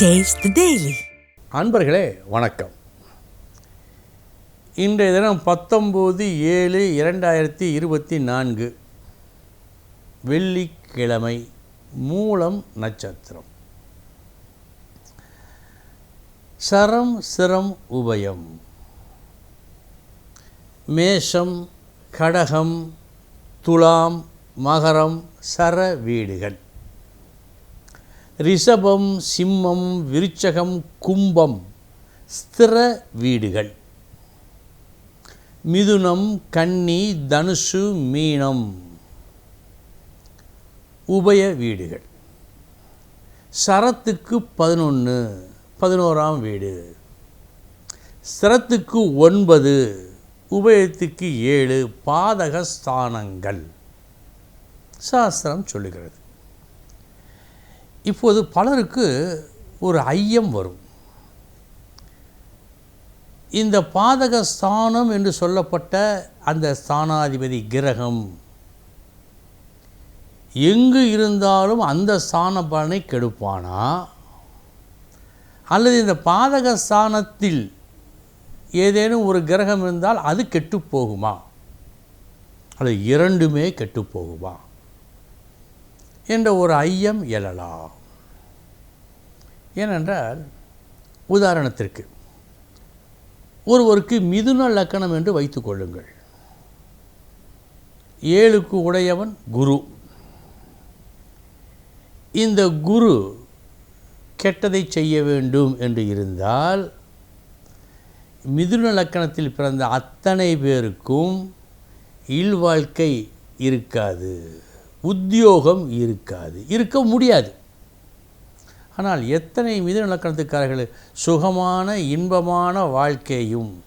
Taste daily அன்பர்களே வணக்கம். இன்றைய தினம் பத்தொம்போது ஏழு இரண்டாயிரத்தி இருபத்தி நான்கு வெள்ளிக்கிழமை மூலம் நட்சத்திரம். சரம் சிரம் உபயம். மேஷம் கடகம் துலாம் மகரம் சர வீடுகள். ரிஷபம் சிம்மம் விருச்சகம் கும்பம் ஸ்திர வீடுகள். மிதுனம் கன்னி தனுஷு மீனம். உபய வீடுகள். சரத்துக்கு பதினொன்று பதினோராம் வீடு. ஸ்திரத்துக்கு ஒன்பது உபயத்துக்கு ஏழு பாதக ஸ்தானங்கள் சாஸ்திரம் சொல்லுகிறது. இப்போது பலருக்கு ஒரு ஐயம் வரும். இந்த பாதக ஸ்தானம் என்று சொல்லப்பட்ட அந்த ஸ்தானாதிபதி கிரகம் எங்கு இருந்தாலும் அந்த ஸ்தான பலனை கெடுப்பானா? அல்லது இந்த பாதக ஸ்தானத்தில் ஏதேனும் ஒரு கிரகம் இருந்தால் அது கெட்டு போகுமா? அல்லது இரண்டுமே கெட்டு போகுமா? என்ற ஒரு ஐயம் எழலாம். ஏனென்றால் உதாரணத்திற்கு ஒருவருக்கு மிதுன லக்கணம் என்று வைத்துக் கொள்ளுங்கள். ஏழுக்கு உடையவன் குரு. இந்த குரு கெட்டதை செய்ய வேண்டும் என்று இருந்தால் மிதுன லக்கணத்தில் பிறந்த அத்தனை பேருக்கும் இல்வாழ்க்கை இருக்காது. உத்தியோகம் இருக்காது. இருக்க முடியாது. ஆனால் எத்தனை மிதுன நலக்கணத்துக்காரர்கள் சுகமான இன்பமான வாழ்க்கையும்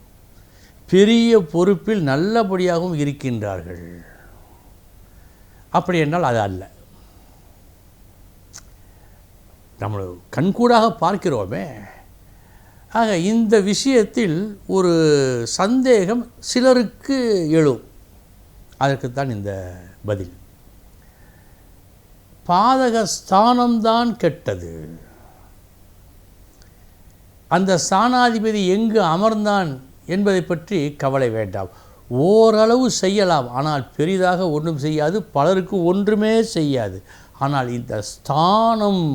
பெரிய பொறுப்பில் நல்லபடியாகவும் இருக்கின்றார்கள். அப்படி என்றால் அது அல்ல. நம்ம கண்கூடாக பார்க்கிறோமே. ஆக இந்த விஷயத்தில் ஒரு சந்தேகம் சிலருக்கு எழும். அதற்குத்தான் இந்த பதில். பாதக ஸ்தானம்தான் கெட்டது. அந்த ஸ்தானாதிபதி எங்கு அமர்ந்தான் என்பதை பற்றி கவலை வேண்டாம். ஓரளவு செய்யலாம். ஆனால் பெரிதாக ஒன்றும் செய்யாது. பலருக்கு ஒன்றுமே செய்யாது. ஆனால் இந்த ஸ்தானம்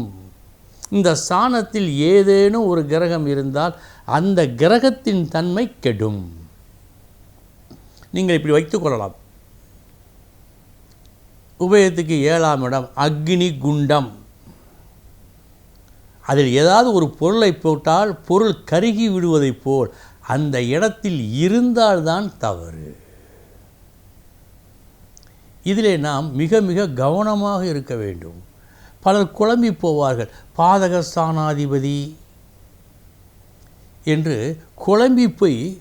இந்த ஸ்தானத்தில் ஏதேனும் ஒரு கிரகம் இருந்தால் அந்த கிரகத்தின் தன்மை கெடும். நீங்கள் இப்படி வைத்துக்கொள்ளலாம் உபயத்துக்கு ஏழாம் இடம் அக்னி குண்டம். அதில் ஏதாவது ஒரு பொருளை போட்டால் பொருள் கருகி விடுவதைப் போல் அந்த இடத்தில் இருந்தால்தான் தவறு. இதிலே நாம் மிக மிக கவனமாக இருக்க வேண்டும். பலர் குழம்பி போவார்கள். பாதகஸ்தானாதிபதி என்று குழம்பி போய்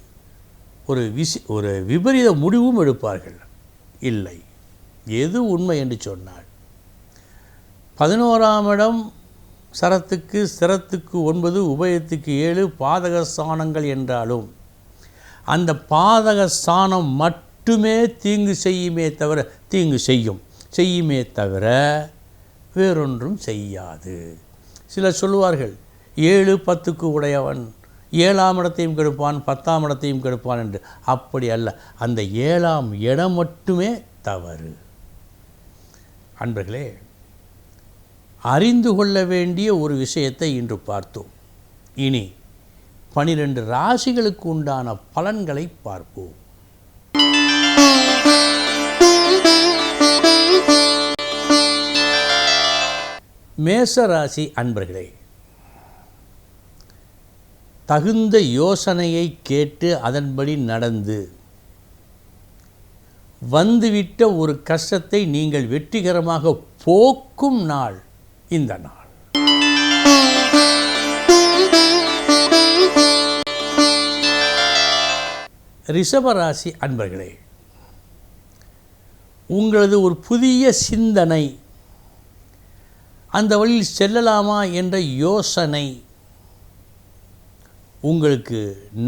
ஒரு விசி ஒரு விபரீத முடிவும் எடுப்பார்கள். இல்லை. எது உண்மை என்று சொன்னாள் பதினோராம் இடம் சரத்துக்கு சிரத்துக்கு ஒன்பது உபயத்துக்கு ஏழு பாதக ஸ்தானங்கள் என்றாலும் அந்த பாதக ஸ்தானம் மட்டுமே தீங்கு செய்யுமே தவிர தீங்கு செய்யும் செய்யுமே தவிர வேறொன்றும் செய்யாது. சிலர் சொல்லுவார்கள் ஏழு பத்துக்கு உடையவன் ஏழாம் இடத்தையும் கெடுப்பான் பத்தாம் இடத்தையும் கெடுப்பான் என்று. அப்படி அல்ல அந்த ஏழாம் இடம் மட்டுமே தவறு. அன்பர்களே அறிந்து கொள்ள வேண்டிய ஒரு விஷயத்தை இன்று பார்த்தோம். இனி பனிரெண்டு ராசிகளுக்கு உண்டான பலன்களை பார்ப்போம். மேச ராசி அன்பர்களே தகுந்த யோசனையை கேட்டு அதன்படி நடந்து வந்துவிட்ட ஒரு கஷ்டத்தை நீங்கள் வெற்றிகரமாக போக்கும் நாள் இந்த நாள். ரிஷபராசி அன்பர்களே உங்களது ஒரு புதிய சிந்தனை அந்த வழியில் செல்லலாமா என்ற யோசனை உங்களுக்கு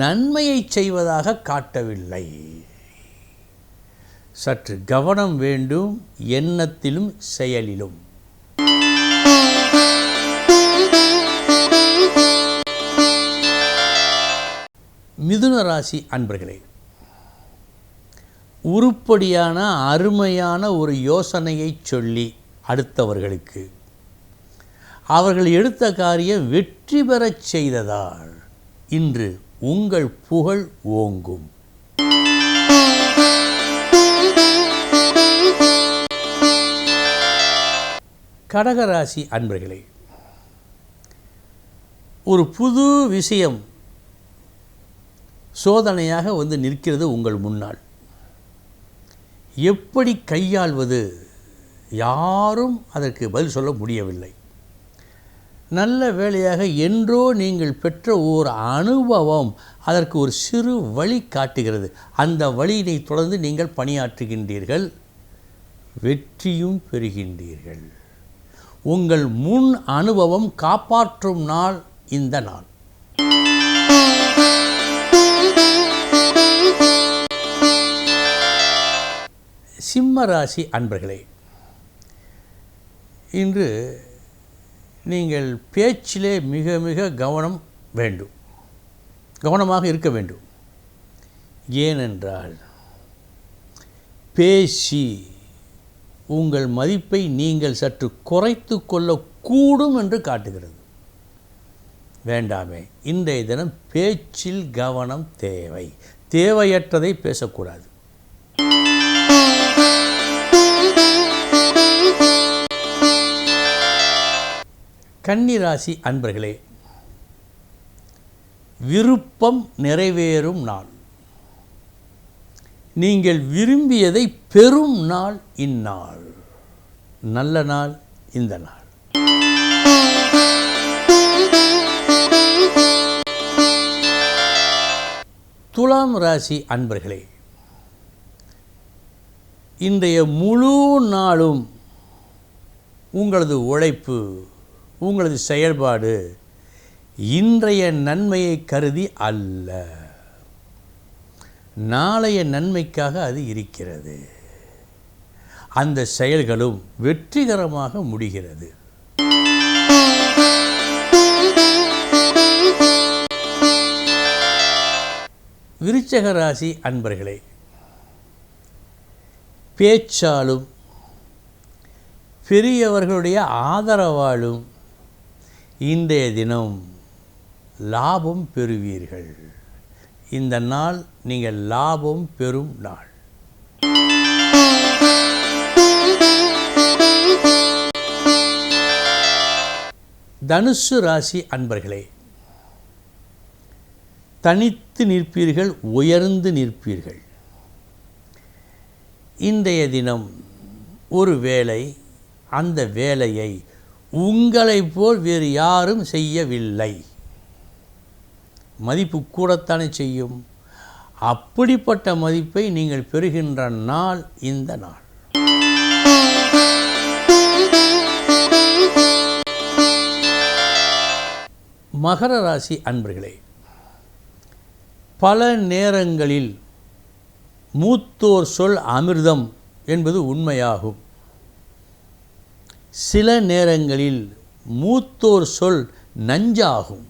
நன்மையை செய்வதாக காட்டவில்லை. சற்று கவனம் வேண்டும் எண்ணத்திலும் செயலிலும். மிதுன ராசி அன்பர்களே உருப்படியான அருமையான ஒரு யோசனையை சொல்லி அடுத்தவர்களுக்கு அவர்கள் எடுத்த காரியம் வெற்றி பெறச் செய்ததால் இன்று உங்கள் புகழ் ஓங்கும். கடகராசி அன்பர்களே ஒரு புது விஷயம் சோதனையாக வந்து நிற்கிறது உங்கள் முன்னால். எப்படி கையாள்வது? யாரும் அதற்கு பதில் சொல்ல முடியவில்லை. நல்ல வேலையாக என்றோ நீங்கள் பெற்ற ஓர் அனுபவம் அதற்கு ஒரு சிறு வழி காட்டுகிறது. அந்த வழியினை தொடர்ந்து நீங்கள் பணியாற்றுகின்றீர்கள். வெற்றியும் பெறுகின்றீர்கள். உங்கள் முன் அனுபவம் காப்பாற்றும் நாள் இந்த நாள். சிம்ம ராசி அன்பர்களே இன்று நீங்கள் பேச்சிலே மிக மிக கவனம் வேண்டும். கவனமாக இருக்க வேண்டும். ஏனென்றால் பேசி உங்கள் மதிப்பை நீங்கள் சற்று குறைத்து கொள்ளக்கூடும் என்று காட்டுகிறது. வேண்டாமே இன்றைய தினம் பேச்சில் கவனம் தேவை. தேவையற்றதை பேசக்கூடாது. கன்னிராசி அன்பர்களே விருப்பம் நிறைவேறும் நாள். நீங்கள் விரும்பியதை பெறும் நாள் இந்நாள் நல்ல நாள் இந்த நாள். துலாம் ராசி அன்பர்களே இன்றைய முழு நாளும் உங்களது உழைப்பு உங்களது செயல்பாடு இன்றைய நன்மையை கருதி அல்ல. நாளைய நன்மைக்காக அது இருக்கிறது. அந்த செயல்களும் வெற்றிகரமாக முடிகிறது. விருச்சக ராசி அன்பர்களே பேச்சாலும் பெரியவர்களுடைய ஆதரவாலும் இன்றைய தினம் லாபம் பெறுவீர்கள். இந்த நாள் நீங்கள் லாபம் பெறும் நாள். தனுசு ராசி அன்பர்களே தனித்து நிற்பீர்கள் உயர்ந்து நிற்பீர்கள். இன்றைய தினம் ஒரு வேலை அந்த வேலையை உங்களைப் போல் வேறு யாரும் செய்யவில்லை. மதிப்பு கூடத்தானே செய்யும். அப்படிப்பட்ட மதிப்பை நீங்கள் பெறுகின்ற நாள் இந்த நாள். மகர ராசி அன்பர்களே பல நேரங்களில் மூத்தோர் சொல் அமிர்தம் என்பது உண்மையாகும். சில நேரங்களில் மூத்தோர் சொல் நஞ்சாகும்.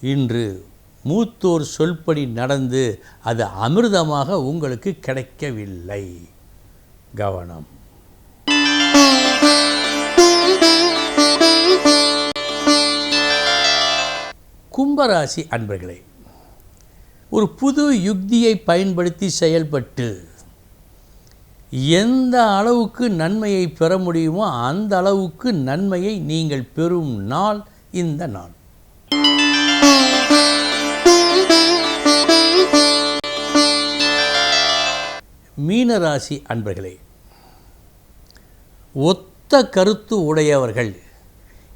இன்று மூத்தோர் சொல்படி நடந்து அது அமிர்தமாக உங்களுக்கு கிடைக்கவில்லை. கவனம். கும்பராசி அன்பர்களே ஒரு புது யுக்தியை பயன்படுத்தி செயல்பட்டு எந்த அளவுக்கு நன்மையை பெற முடியுமோ அந்த அளவுக்கு நன்மையை நீங்கள் பெறும் நாள் இந்த நாள். மீனராசி அன்பர்களே ஒத்த கருத்து உடையவர்கள்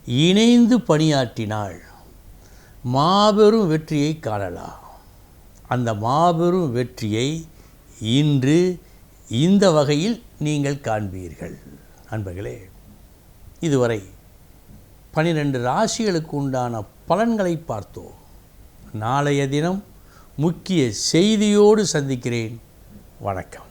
இணைந்து பணியாற்றினால் மாபெரும் வெற்றியை காணலாம். அந்த மாபெரும் வெற்றியை இன்று இந்த வகையில் நீங்கள் காண்பீர்கள். அன்பர்களே இதுவரை பனிரெண்டு ராசிகளுக்கு உண்டான பலன்களை பார்த்தோம். நாளைய தினம் முக்கிய செய்தியோடு சந்திக்கிறேன். வணக்கம்.